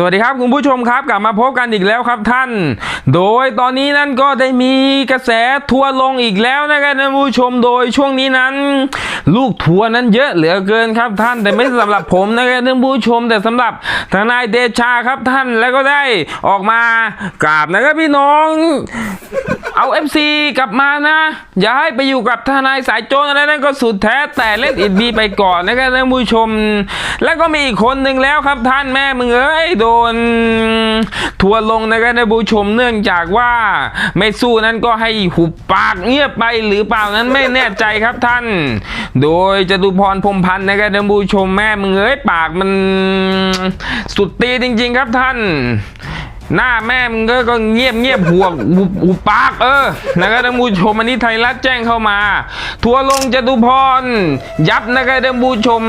สวัสดีครับคุณผู้ชมครับกลับมาพบกันอีกแล้วครับท่าน โดยตอนนี้นั้นก็ได้มีกระแสทัวร์ลงอีกแล้วนะครับท่านผู้ชมโดยช่วงนี้นั้น ลูกทัวร์นั้นเยอะเหลือเกินครับท่านแต่ไม่สำหรับผมนะครับท่านผู้ชมแต่สำหรับทนายเดชาครับท่านแล้วก็ได้ออกมากราบนะครับพี่น้องเอา FC กลับมานะ อย่าให้ไปอยู่กับทนายสายโจรอะไรนั่นก็สุดแท้แต่เล่นอิดดีไปก่อนนะครับท่านผู้ชม แล้วก็มีอีกคนหนึ่งแล้วครับท่านแม่มึงเอ้ยโดนทัวลงนะครับท่านผู้ชมเนื่องจากว่าไม่สู้นั้นก็ให้หุบปากเงียบไปหรือเปล่านั้นไม่แน่ใจครับท่าน โดยจตุพรพรมพันธ์นะครับท่านผู้ชมแม่มึงเอ้ยปากมันสุดตีจริง ๆ ครับท่าน หน้าแม่มึงก็ก็เงียบเงียบหัวหุบหุบปากเออนะครับท่านผู้ชมอันนี้ไทยรัฐแจ้งเข้ามา ทัวร์ลงจตุพร ยับนะครับท่านผู้ชม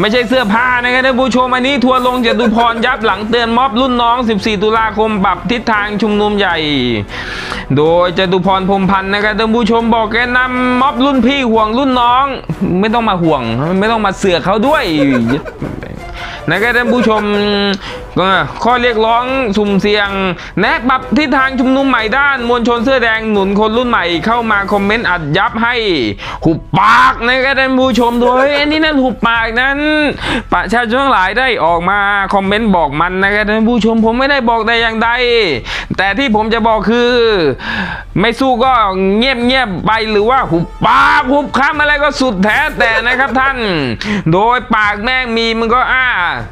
ไม่ใช่เสื้อผ้านะครับท่านผู้ชมอันนี้ทัวร์ลงจตุพรยับหลังเตือนม็อบรุ่นน้อง 14 ตุลาคมปรับทิศทางชุมนุมใหญ่ โดยจตุพรพรมพันธ์นะครับท่านผู้ชมบอกแกนำม็อบรุ่นพี่ห่วงรุ่นน้อง ไม่ต้องมาห่วง ไม่ต้องมาเสือกเขาด้วยนะครับท่านผู้ชมข้อเรียกร้องสุ่มเสี่ยง แนะปรับทิศทางชุมนุมใหม่ด้านมวลชนเสื้อแดงหนุนคนรุ่นใหม่เข้ามาคอมเมนต์อัดยับให้ หุบปากนะครับท่านผู้ชมโดยอันนี้นั่นหุบปากนั้น ประชาชนทั้งหลายได้ออกมาคอมเมนต์บอกมันนะครับท่านผู้ชมผมไม่ได้บอกแต่อย่างใดแต่ที่ผมจะบอกคือ ไม่สู้ก็เงียบเงียบไปหรือว่าหุบปากหุบคำอะไรก็สุดแท้แต่นะครับท่าน โดยปากแม่งมีมันก็อ้า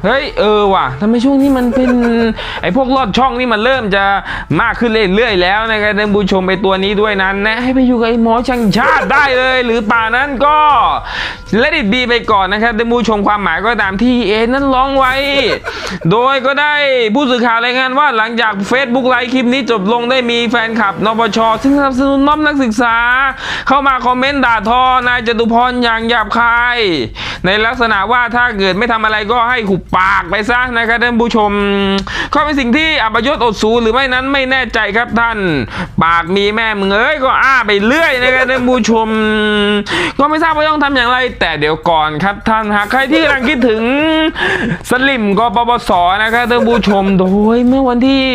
เฮ้ยเออว่ะทำไมช่วงนี้มันเป็นไอ้พวกลอดช่องนี่มันเริ่มจะมากขึ้นเรื่อยๆแล้วนะครับท่านผู้ชมไปตัวนี้ด้วยนั้นนะให้ไปอยู่กับไอ้หมอช่างชาติได้เลย หรือป่านั้นก็เลดิบีไปก่อนนะครับท่านผู้ชมความหมายก็ตามที่เอนั้นร้องไว้ โดยก็ได้ผู้สื่อข่าวรายงานว่าหลังจาก Facebook ไลฟ์คลิปนี้จบลงได้มีแฟนคลับนปชซึ่งสนับสนุนม็อบนักศึกษา เข้ามาคอมเมนต์ด่าทอนายจตุพรอย่างหยาบคาย ในลักษณะว่าถ้าเกิดไม่ทำอะไรก็ให้หุบปากไปซะนะครับท่านผู้ชมก็เป็นสิ่งที่อับยศอดสูหรือไม่นั้นไม่แน่ใจครับท่าน ปากมีแม่มึงเอ้ยก็อ้าไปเรื่อยนะครับท่านผู้ชม ก็ไม่ทราบว่าต้องทำอย่างไร แต่เดี๋ยวก่อนครับท่านหากใครที่กำลังคิดถึงสลิมกปปสนะครับท่านผู้ชมโดยเมื่อวันที่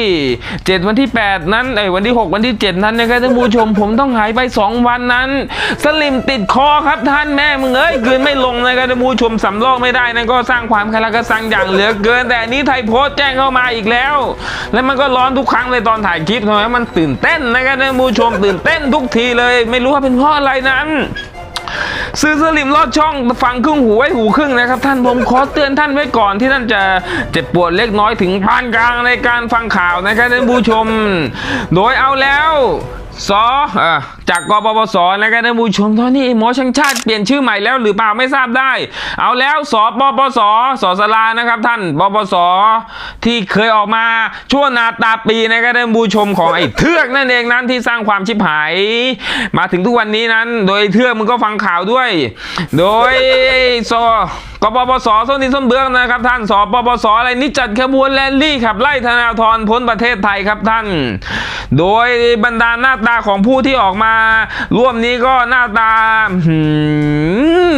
7 วันที่ 8 นั้นเอ้วันที่ 6 วันที่ 7 นั้นนะครับท่านผู้ชม ผมต้องหายไป 2 วันนั้น สลิมติดคอครับท่านแม่มึงเอ้ยกลืนไม่ลงนะครับท่านผู้ชมสำรอกไม่ได้นั่นก็สร้างความคาราคาซังอย่างเหลือเกิน แต่อันนี้ไทยโพสต์แจ้งเข้ามาอีกแล้ว แล้วมันก็ร้อนทุกครั้งเลยตอนถ่ายคลิปทำไมมันตื่นเต้นนะครับท่านผู้ชมตื่นเต้นทุกทีเลย ไม่รู้ว่าเป็นเพราะอะไรนั้นซื้อสลิมลอดช่องฟังครึ่งหูไว้หูครึ่งนะครับ ท่านผมขอเตือนท่านไว้ก่อนที่ท่านจะเจ็บปวดเล็กน้อยถึงพานกลางในการฟังข่าวนะครับท่านผู้ชม โดยเอาแล้วสออ่อ จากกปปสนะครับท่านผู้ชมตอนนี้หมอช่างชาติเปลี่ยนชื่อใหม่แล้วหรือเปล่าไม่ทราบได้ เอาแล้วสปปสสสลานะครับ ท่านปปสที่เคยออกมาชั่วนาตาปีนะครับท่านผู้ชมของไอ้เทือกนั่นเองนั้นที่สร้างความชิบหาย มาถึงทุกวันนี้นั้น โดยเทือกมึงก็ฟังข่าวด้วย โดยสกปปสส้นนินส้นเบื้องนะครับ ท่านสปปสอะไรนี่จัดขบวนแรลลี่ขับไล่ธนาธรพ้นประเทศไทยครับท่าน โดยบรรดาหน้าตาของผู้ที่ออกมาร่วมนี้ก็หน้าตาหืม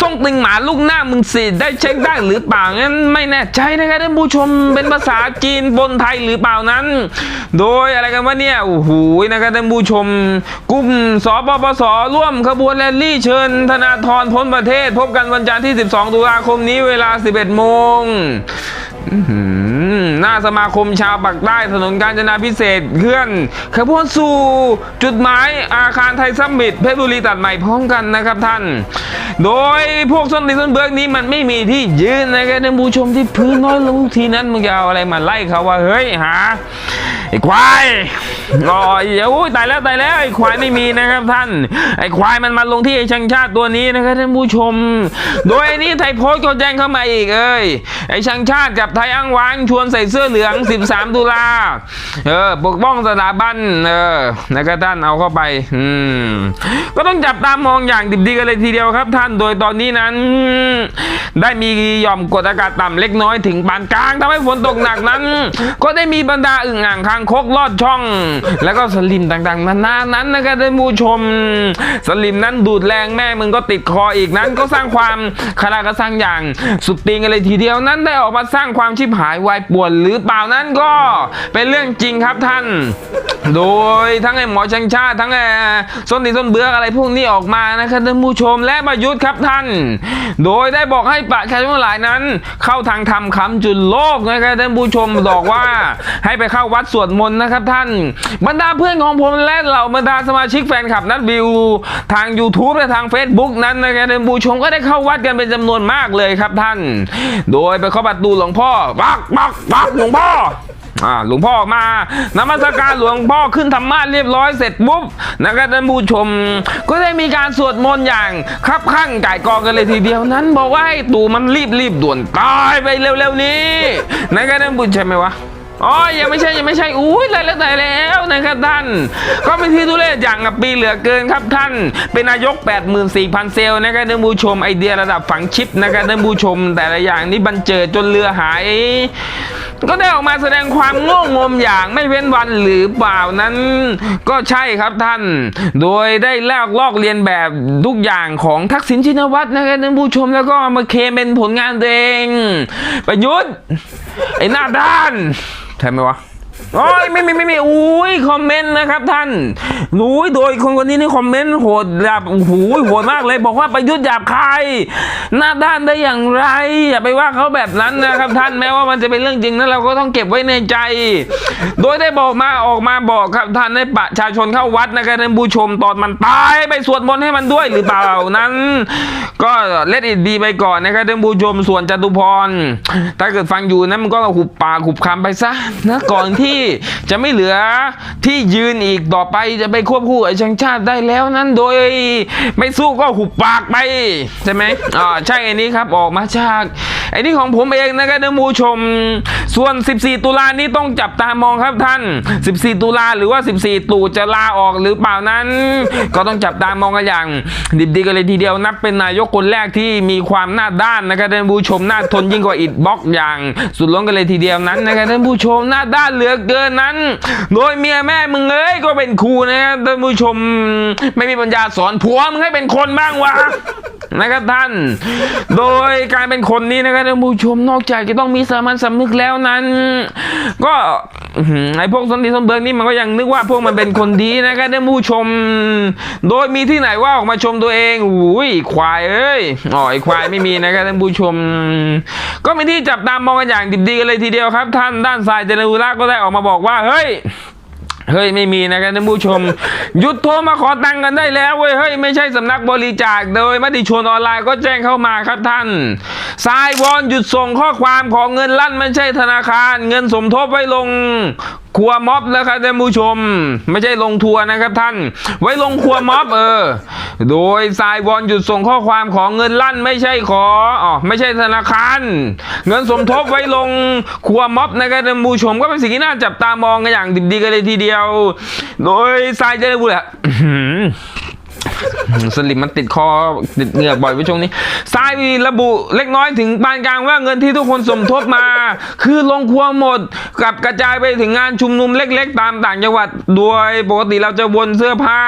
ส่งติงหมาลูกหน้ามึงสิได้เช็คได้หรือเปล่างั้นไม่แน่ใจนะครับท่านผู้ชมเป็นภาษาจีนบนไทยหรือเปล่านั้น โดยอะไรกันวะเนี่ยโอ้โหนะครับท่านผู้ชมกลุ่มสปปสร่วมขบวนแรลลี่เชิญ ธนาธรพ้นประเทศ พบกันวันจันทร์ที่ 12 ตุลาคมนี้เวลา 11 โมง หน้าสมาคมชาวปักใต้ถนนกาญจนาพิเศษเคลื่อนขบวนสู่จุดหมายอาคารไทยซัมมิตเพชรบุรีตัดใหม่พร้อมกันนะครับท่าน โดยพวกส้นตีนส้นเบิกนี้มันไม่มีที่ยืนนะครับท่านผู้ชมที่พื้นน้อยลงทุกทีนั้นมึงจะเอาอะไรมาไล่เขาว่าเฮ้ยหา ไอ้ควายอ๋อเดี๋ยวอุ้ยตายแล้วตายแล้วไอ้ควายไม่มีนะครับท่าน ไอ้ควายมันมาลงที่ไอ้ช่างชาติตัวนี้นะครับท่านผู้ชม โดยไอ้นี่ไทยโพสต์ก็แจ้งเข้ามาอีกเอ้ยไอ้ช่างชาติกับไทยอ้างว้างชวนใส่เสื้อเหลือง 13 ตุลาเออปกป้องสถาบันเออนะครับท่านเอาเข้าไปอืมก็ต้องจับตามองอย่างดิบดีกันเลยทีเดียวครับท่านโดยตอนนี้นั้น ได้มีหย่อมกดอากาศต่ำเล็กน้อยถึงปานกลางทำให้ฝนตกหนักนั้น ก็ได้มีบรรดาอึ่งอ่างข้างคกลอดช่อง แล้วก็สลิมต่างๆ นานานั้นนะครับท่านผู้ชม สลิมนั้นดูดแรงแม่มึงก็ติดคออีกนั้นก็สร้างความคาราคาซังอย่างสุดติงกันเลยทีเดียวนั้นได้ออกมาสร้างความชิบหายวายป่วนหรือเปล่านั้นก็เป็นเรื่องจริงครับท่าน โดยทั้งไอ้หมอชังชาติทั้งไอ้ส้นตีนส้นเบือกอะไรพวกนี้ออกมานะครับท่านผู้ชมและประยุทธ์ครับท่าน โดยได้บอกให้ประชาชนทั้งหลายนั้น เข้าทางธรรมคำจุดโลกนะครับท่านผู้ชมบอกว่าให้ไปเข้าวัดสวดมนต์นะครับท่าน บรรดาเพื่อนของผมและเหล่าบรรดาสมาชิกแฟนคลับนัดวิว ทาง YouTube และทาง Facebook นั้นนะครับท่านผู้ชมก็ได้เข้าวัดกันเป็นจำนวนมากเลยครับท่าน โดยไปเข้าประตูหลวงพ่อปักปักปักหลวงพ่ออ่าหลวงพ่อมานมัสการหลวงพ่อขึ้นธรรมาเรียบร้อยเสร็จปุ๊บนะครับท่านผู้ชม ก็ได้มีการสวดมนต์อย่างคับข้างก่ายกองกันเลยทีเดียวนั้นบอกว่าให้ตูมันรีบรีบด่วนตายไปเร็วๆนี้นะครับท่านผู้ชมใช่ไหมวะ อ๋อ ยังไม่ใช่ ยังไม่ใช่ อุ้ยตายแล้วตายแล้วนะครับท่าน ก็เป็นที่ทุเรศอย่างกับปีเหลือเกินครับท่าน เป็นนายก 84,000 เซลล์นะครับท่านผู้ชมไอเดียระดับฝังชิปนะครับท่านผู้ชม แต่ละอย่างนี้บันเจิดจนเรือหาย ก็ได้ออกมาแสดงความโง่งมอย่างไม่เว้นวันหรือเปล่านั้น ก็ใช่ครับท่าน โดยได้ลอกลอกเรียนแบบทุกอย่างของทักษิณชินวัตรนะครับท่านผู้ชมแล้วก็มาเคมเป็นผลงานตัวเอง ประยุทธ์ไอ้หน้าด้าน ใช่ไหมวะ โอ้ยไม่ไม่ไม่ไม่อุ้ยคอมเมนต์นะครับท่านอุ้ยโดยคนคนนี้นี่คอมเมนต์โหดแบบโอ้โหโหดมากเลยบอกว่าประยุทธ์หยาบคายหน้าด้านได้อย่างไรอย่าไปว่าเขาแบบนั้นนะครับท่านแม้ว่ามันจะเป็นเรื่องจริงนะเราก็ต้องเก็บไว้ในใจ โดยได้บอกมาออกมาบอกครับท่านให้ประชาชนเข้าวัดนะครับท่านผู้ชมตอนมันตายไปสวดมนต์ให้มันด้วยหรือเปล่านั้น ก็เล็ดอิดดีไปก่อนนะครับท่านผู้ชมส่วนจตุพรถ้าเกิดฟังอยู่นะมันก็หุบปากหุบคำไปซะนะก่อนที่จะไม่เหลือที่ยืนอีกต่อไปจะไปควบคู่ไอ้ชังชาติได้แล้วนั้นโดยไม่สู้ก็หุบปากไป ใช่ไหมอ่าใช่ไอ้นี้ครับออกมาจากไอ้นี่ของผมเองนะครับท่านผู้ชม ส่วน 14 ตุลานี้ต้องจับตามองครับท่าน 14 ตุลาหรือว่า 14 ตู่จะลาออกหรือเปล่านั้น ก็ต้องจับตามองกันอย่าง ดิบดีกันเลยทีเดียวนับเป็นนายกคนแรกที่มีความหน้าด้านนะครับท่านผู้ชมหน้าทนยิ่งกว่าอิดบล็อกอย่าง สุดล้นกันเลยทีเดียวนั้นนะครับท่านผู้ชมหน้าด้านเหลือเกินนั้น โดยเมียแม่มึงเอ้ยก็เป็นครูนะครับท่านผู้ชม ไม่มีปัญญาสอนผัวมึงให้เป็นคนบ้างวะ นะครับท่าน โดยการเป็นคนนี้นะครับท่านผู้ชมนอกจากจะต้องมีสามัญสำนึกแล้วนั้น ก็ไอพวกสนติสมเบิร์กนี่มันก็ยังนึกว่าพวกมันเป็นคนดีนะครับท่านผู้ชม โดยมีที่ไหนว่าออกมาชมตัวเองอุ้ยควายเอ้ยอ๋อไอ้ควายไม่มีนะครับท่านผู้ชม ก็มีที่จับตามองกันอย่างดิบดีกันเลยทีเดียวครับ ท่านด้านซ้ายเจริญอุระก็ได้ออกมาบอกว่าเฮ้ย เฮ้ยไม่มีนะครับท่านผู้ชมหยุดโทรมาขอตังค์กันได้แล้วเว้ยเฮ้ยไม่ใช่สำนักบริจาคโดยมติชนออนไลน์ก็แจ้งเข้ามาครับท่านสายวอนหยุดส่งข้อความของเงินลั่นไม่ใช่ธนาคาร เงินสมทบไว้ลงครัวม็อบนะครับท่านผู้ชม ไม่ใช่ลงทัวร์นะครับท่าน ไว้ลงครัวม็อบเออ โดยทรายวอนหยุดส่งข้อความของเงินลั่นไม่ใช่ขออ๋อไม่ใช่ธนาคารเงินสมทบไว้ลงครัวม็อบนะครับท่านผู้ชมก็เป็นสิ่งที่น่าจับตามองกันอย่างดีกันเลยทีเดียว โดยทรายเจริญบุรีอะอื้อหือ สลิมมันติดคอติดเหงือกบ่อยไปช่วงนี้ทรายระบุเล็กน้อยถึงปานกลางว่าเงินที่ทุกคนสมทบมา คือลงครัวหมดกับกระจายไปถึงงานชุมนุมเล็ก ๆ ตามต่างจังหวัดโดยปกติเราจะวนเสื้อผ้า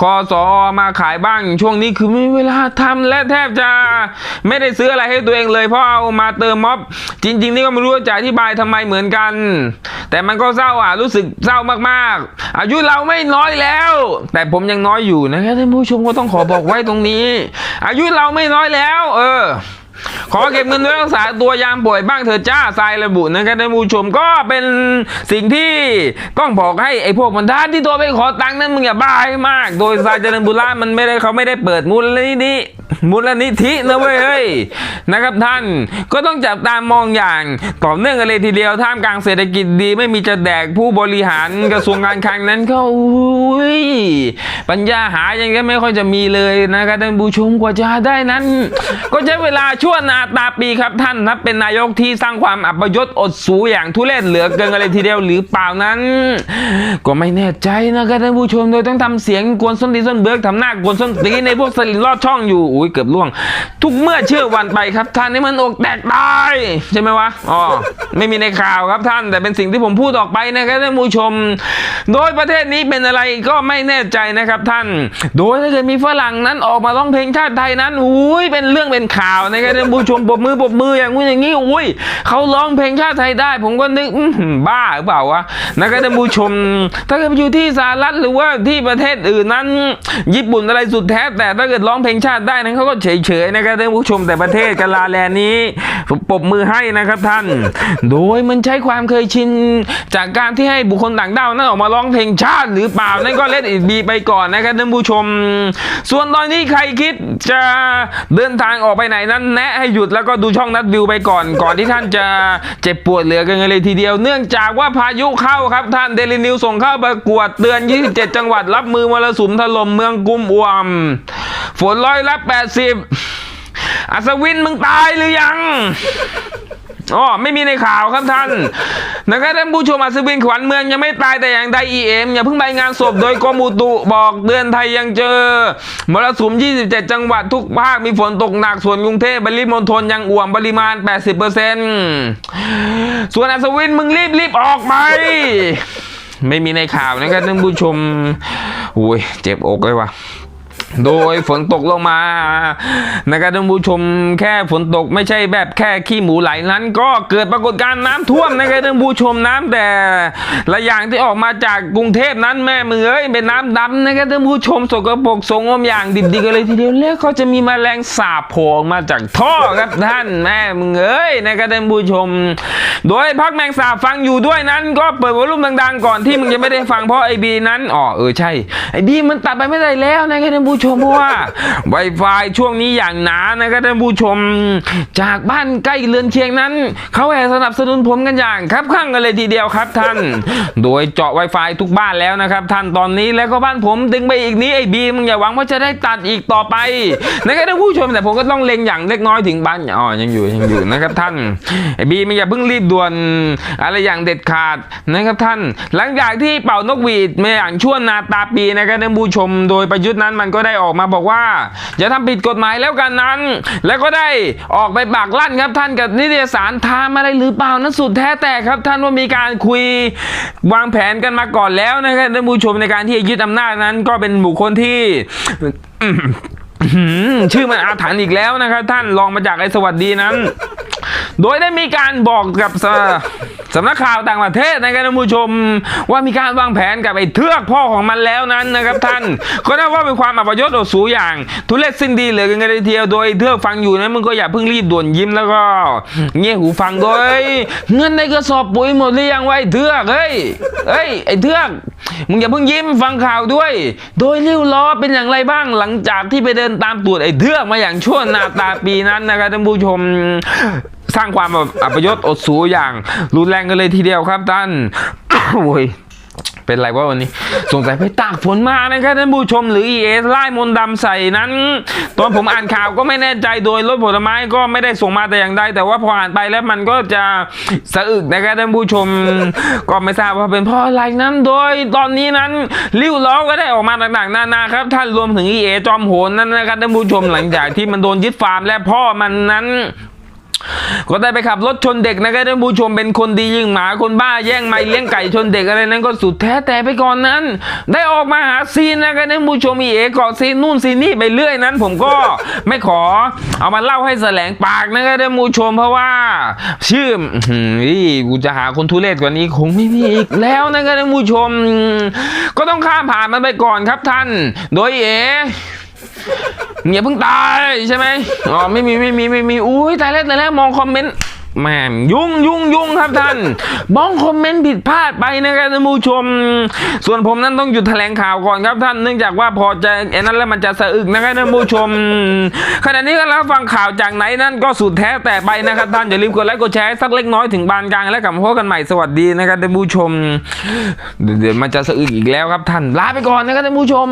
คอสอมาขายบ้างช่วงนี้คือไม่มีเวลาทำและแทบจะ ไม่ได้ซื้ออะไรให้ตัวเองเลยเพราะเอามาเติมม็อบ จริง ๆ นี่ก็ไม่รู้จะอธิบายทำไมเหมือนกัน แต่มันก็เศร้าอะรู้สึกเศร้ามากๆ อายุเราไม่น้อยแล้ว แต่ผมยังน้อยอยู่นะครับท่านผูู้้ชมก็ต้องขอบอกไว้ตรงนี้ อายุเราไม่น้อยแล้ว เออ ขอเก็บเงินไว้รักษาตัวยามป่วยบ้างเถอะจ้าทรายระบุนะครับท่านผู้ชมก็เป็นสิ่งที่ต้องบอกให้ไอ้พวกมันท่าที่ตัวไปขอตังค์นั้นมึงอย่าบ้าให้มาก โดยทรายเจริญบุรีมันไม่ได้เขาไม่ได้เปิดมูลนิธิ มูลนิธินะเว้ยนะครับท่านก็ต้องจับตามองอย่างต่อเนื่องกันเลยทีเดียวท่ามกลางเศรษฐกิจดี ไม่มีจะแดกผู้บริหารกระทรวงการคลังนั้นก็อุ้ยปัญญาหายังก็ไม่ค่อยจะมีเลยนะครับท่านผู้ชมกว่าจะได้นั้น ก็ใช้เวลาชั่วนาตาปีครับท่านนับเป็นนายกที่สร้างความอัปยศอดสูอย่างทุเรศเหลือเกินกันเลยทีเดียวหรือเปล่านั้น ก็ไม่แน่ใจนะครับท่านผู้ชมโดยต้องทำเสียงกวนส้นตีนส้นเบิกทำหน้ากวนส้นตีนในพวกสลิมลอดช่องอยู่อุ้ยเกือบล่วง ทุกเมื่อเชื่อวันไปครับท่านนี่มันอกแตกตายใช่ไหมวะอ๋อไม่มีในข่าวครับท่าน แต่เป็นสิ่งที่ผมพูดออกไปนะครับท่านผู้ชม โดยประเทศนี้เป็นอะไรก็ไม่แน่ใจนะครับท่าน โดยถ้าเกิดมีฝรั่งนั้นออกมาร้องเพลงชาติไทยนั้นอุ้ยเป็นเรื่องเป็นข่าวนะครับท่านผู้ชมปรบมือปรบมืออย่างงู้นอย่างนี้อุ้ยเขาร้องเพลงชาติไทยได้ ผมก็นึกบ้าหรือเปล่าวะนะครับท่านผู้ชม ถ้าเกิดอยู่ที่สหรัฐหรือว่าที่ประเทศอื่นนั้น ญี่ปุ่นอะไรสุดแท้แต่ถ้าเกิดร้องเพลงชาติได้นั้นเขาก็เฉยๆนะครับท่านผู้ชมแต่ประเทศกาลาแลนนี้ผมปบมือให้นะครับท่าน โดยมันใช้ความเคยชินจากการที่ให้บุคคลต่างด้าวนั้นออกมาร้องเพลงชาติหรือเปล่านั่นก็เล่นอีบีไปก่อนนะครับท่านผู้ชม ส่วนตอนนี้ใครคิดจะเดินทางออกไปไหนนั้นแนะให้หยุดแล้วก็ดูช่องนัดวิวไปก่อนก่อนที่ท่านจะเจ็บปวดเหลือกันเลยทีเดียว เนื่องจากว่าพายุเข้าครับท่านเดลินิวส่งเข้าประกวดเตือน 27 จังหวัดรับมือมรสุมถล่มเมืองกุมอวม ฝนร้อยละ80อัศวินมึงตายหรือยังอ๋อไม่มีในข่าวครับท่านนะครับท่านผู้ชมอัศวินขวัญเมืองยังไม่ตายแต่อย่างใดอีเอ็มอย่าเพิ่งไปงานศพโดยกรมอุตุบอกเดือนไทยยังเจอมรสุม 27 จังหวัดทุกภาคมีฝนตกหนักส่วนกรุงเทพปริมณฑลยังอ่วมปริมาณ 80%ส่วนอัศวินมึงรีบรีบออกไปไม่มีในข่าวนะครับท่านผู้ชมอุ้ยเจ็บอกเลยว่ะ โดยฝนตกลงมานะครับท่านผู้ชมแค่ฝนตกไม่ใช่แบบแค่ขี้หมูไหลนั้น ก็เกิดปรากฏการณ์น้ำท่วมนะครับท่านผู้ชมน้ำแต่ละอย่างที่ออกมาจากกรุงเทพนั้นแม่มือเอ้ยเป็นน้ำดำนะครับท่านผู้ชมสกปรกสงอมอย่างดิบดีกันเลยทีเดียวแล้วเขาจะมีแมลงสาบโผล่ออกมาจากท่อครับท่านแม่มึงเอ้ยนะครับท่านผู้ชม โดยพักแมงสาบฟังอยู่ด้วยนั้น ก็เปิดวอลลุ่มดังๆ ก่อนที่มึงจะไม่ได้ฟังเพราะไอบีนั้นอ๋อเออใช่ไอบีมันตัดไปไม่ได้แล้วนะครับท่านผูู้้ชมเพราะว่า Wi-Fi ช่วงนี้อย่างหนานะครับท่านผู้ชม จากบ้านใกล้เรือนเคียงนั้น เขาแห่สนับสนุนผมกันอย่างครับข้างกันเลยทีเดียวครับท่าน โดยเจาะ Wi-Fi ทุกบ้านแล้วนะครับ ท่านตอนนี้แล้วก็บ้านผมดึงไปอีกนี้ไอ้บีมึงอย่าหวังว่าจะได้ตัดอีกต่อไปนะครับท่านผู้ชมแต่ผมก็ต้องเล็งอย่างเล็กน้อยถึงบ้านอ๋อยังอยู่ยังอยู่นะครับท่านไอ้บีมึงอย่าเพิ่งรีบด่วนอะไรอย่างเด็ดขาดนะครับท่าน หลังจากที่เป่านกหวีดมาอย่างชั่วนาตาปีนะครับท่านผู้ชม โดยประยุทธ์นั้นมันก็ได้ออกมาบอกว่า อย่าทำผิดกฎหมายแล้วกันนั้น แล้วก็ได้ออกไปปากลั่นครับท่านกับนิตยสารไทม์อะไรหรือเปล่านั้นสุดแท้แต่ครับท่านว่ามีการคุยวางแผนกันมาก่อนแล้วนะครับท่านผู้ชมในการที่ยึดอำนาจนั้นก็เป็นบุคคลที่ชื่อมันอาถรรพ์อีกแล้วนะครับ ท่านลองมาจากไอ้สวัสดีนั้น โดยได้มีการบอกกับ สำนักข่าวต่างประเทศนะครับท่านผู้ชม ว่ามีการวางแผนกับไอ้เทือกพ่อของมันแล้วนั้นนะครับท่าน ก็นับว่าเป็นความอัปยศอดสูอย่าง ทุเรศสิ้นดีเหลือเกินกันเลยทีเดียวโดยเทือกฟังอยู่นะมึงก็อย่าเพิ่งรีบด่วนยิ้มแล้วก็ เงี่ยหูฟังโดยเงินในกระสอบปุ๋ยหมดหรือยังไว้เทือกเฮ้ยเฮ้ยไอ้เทือกมึงอย่าเพิ่งยิ้มฟังข่าวด้วย โดยริ้วล้อเป็นอย่างไรบ้างหลังจากที่ไปเดินตามตูดไอ้เทือกมาอย่างชั่วนาตาปีนั้นนะครับท่านผู้ชม สร้างความแบบอัยศอดสูอย่างรุนแรงกันเลยทีเดียวครับท่านโอ้ยเป็นไรวะวันนี้สงสัยไปตากฝนมานะครับท่านผู้ชมหรือ EA ไล่มนต์ดำใส่นั้น ตอนผมอ่านข่าวก็ไม่แน่ใจโดยรถผลไม้ก็ไม่ได้ส่งมาแต่อย่างใดแต่ว่าพออ่านไปแล้วมันก็จะสะอึกนะครับท่านผู้ชมก็ไม่ทราบว่าเป็นเพราะอะไรนั้นโดยตอนนี้นั้นริ้วล้อก็ได้ออกมาต่างๆนานาครับท่านรวมถึง EA จอมโหนนั้นนะครับท่านผู้ชมหลังจากที่มันโดนยึดฟาร์มและพ่อมันนั้น ก็ได้ไปขับรถชนเด็กนะครับท่านผู้ชมเป็นคนดียิงหมาคนบ้าแย่งไม้เลี้ยงไก่ชนเด็กอะไรนั้นก็สุดแท้แต่ไปก่อนนั้น ได้ออกมาหาซีนนะครับท่านผู้ชมมีเอเกาะซีนนู่นซีนนี่ไปเรื่อยนั้น ผมก็ไม่ขอเอามาเล่าให้แสลงปากนะครับท่านผู้ชมเพราะว่า ชื่ออื้อหือกูจะหาคนทุเรศกว่านี้คงไม่มีอีกแล้วนะครับท่านผู้ชม ก็ต้องข้ามผ่านมันไปก่อนครับท่าน โดยเอ เงียเพิ่งตายใช่ไหมอ๋อไม่มีไม่มีไม่มีอุ้ยตายแล้วตายแล้วมองคอมเมนต์แม่มยุ่งยุ่งยุ่งครับท่านมองคอมเมนต์ผิดพลาดไปนะครับท่านผู้ชม ส่วนผมนั้นต้องหยุดแถลงข่าวก่อนครับท่านเนื่องจากว่าพอจะไอ้นั้นแล้วมันจะสะอึกนะครับท่านผู้ชม ขณะนี้ก็รับฟังข่าวจากไหนนั่นก็สุดแท้แต่ไปนะครับท่านอย่าลืมกดไลค์กดแชร์สักเล็กน้อยถึงบานกลางแล้วกลับมาพบกันใหม่สวัสดีนะครับท่านผู้ชม เดี๋ยวมันจะสะอึกอีกแล้วครับท่านลาไปก่อนนะครับท่านผู้ชม